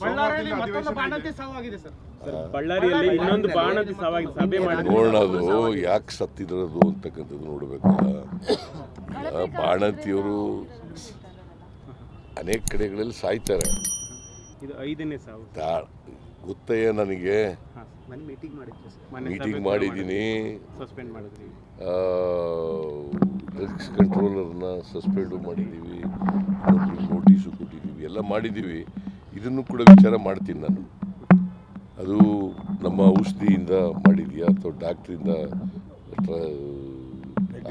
ಬಳ್ಳಾರಿಯಲ್ಲಿ ಸೋಮವಾರದಿಂದ ಮತ್ತೊಂದು ಬಾಣಂತಿ ಸಾವಾಗಿದೆ ಸರ್. ಬಳ್ಳಾರಿಯಲ್ಲಿ ಇನ್ನೊಂದು ಬಾಣಂತಿ ಸಾವಾಗಿ ಸಭೆ ಅದು ಯಾಕೆ ಸತ್ತಿರೋದು ಅಂತಕ್ಕಂಥದ್ದು ನೋಡಬೇಕಲ್ಲ ಆ, ಬಾಣಂತಿಯವರು ಅನೇಕ ಕಡೆಗಳಲ್ಲಿ ಸಾಯ್ತಾರೆ. ಇದು ಐದನೇ ಸಾವು. ತಾ ಗೊತ್ತಯ್ಯ ನನಗೆ. ಮೀಟಿಂಗ್ ಮಾಡಿದ್ರು ಸರ್. ಮೀಟಿಂಗ್ ಮಾಡಿದ್ದೀನಿ. ಡ್ರಗ್ಸ್ ಕಂಟ್ರೋಲರ್ನ ಸಸ್ಪೆಂಡು ಮಾಡಿದ್ದೀವಿ. ನೋಟಿಸು ಕೊಟ್ಟಿದ್ದೀವಿ. ಎಲ್ಲ ಮಾಡಿದ್ದೀವಿ. ಇದನ್ನು ಕೂಡ ವಿಚಾರ ಮಾಡ್ತೀನಿ ನಾನು. ಅದು ನಮ್ಮ ಔಷಧಿಯಿಂದ ಮಾಡಿದೆಯಾ ಅಥವಾ ಡಾಕ್ಟ್ರಿಂದ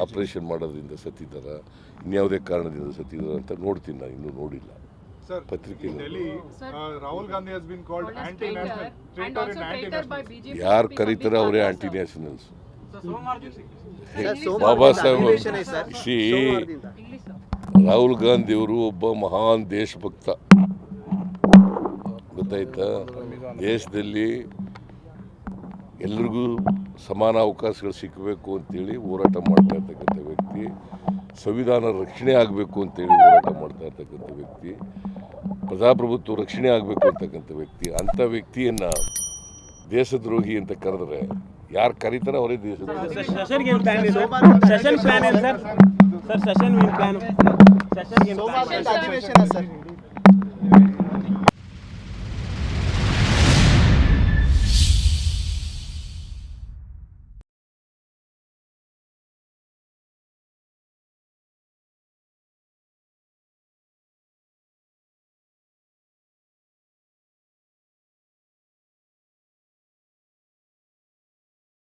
ಆಪ್ರೇಷನ್ ಮಾಡೋದ್ರಿಂದ ಸತ್ತಿದ್ದಾರ ಇನ್ಯಾವುದೇ ಕಾರಣದಿಂದ ಸತ್ತಿದ್ದಾರ ಅಂತ ನೋಡ್ತೀನಿ ನಾನು ಇನ್ನೂ ನೋಡಿಲ್ಲ. ಪತ್ರಿಕೆ. ಯಾರು ಕರೀತಾರೆ ಅವರೇ ಆಂಟಿ ನ್ಯಾಷನಲ್ಸ್ ಬಾಬಾ ಸಾಹೇಬ್ ಸೋಮವಾರದಿಂದ. ರಾಹುಲ್ ಗಾಂಧಿ ಅವರು ಒಬ್ಬ ಮಹಾನ್ ದೇಶಭಕ್ತ. ದೇಶದಲ್ಲಿ ಎಲ್ರಿಗೂ ಸಮಾನ ಅವಕಾಶಗಳು ಸಿಕ್ಕಬೇಕು ಅಂತೇಳಿ ಹೋರಾಟ ಮಾಡ್ತಾ ಇರ್ತಕ್ಕಂಥ ವ್ಯಕ್ತಿ ಸಂವಿಧಾನ ರಕ್ಷಣೆ ಆಗಬೇಕು ಅಂತೇಳಿ ಹೋರಾಟ ಮಾಡ್ತಾ ಇರ್ತಕ್ಕಂಥ ವ್ಯಕ್ತಿ ಪ್ರಜಾಪ್ರಭುತ್ವ ರಕ್ಷಣೆ ಆಗಬೇಕು ಅಂತಕ್ಕಂಥ ವ್ಯಕ್ತಿ ಅಂಥ ವ್ಯಕ್ತಿಯನ್ನು ದೇಶದ್ರೋಹಿ ಅಂತ ಕರೆದ್ರೆ ಯಾರು ಕರೀತಾರ ಅವರೇ ದೇಶದ್ರೋಹಿ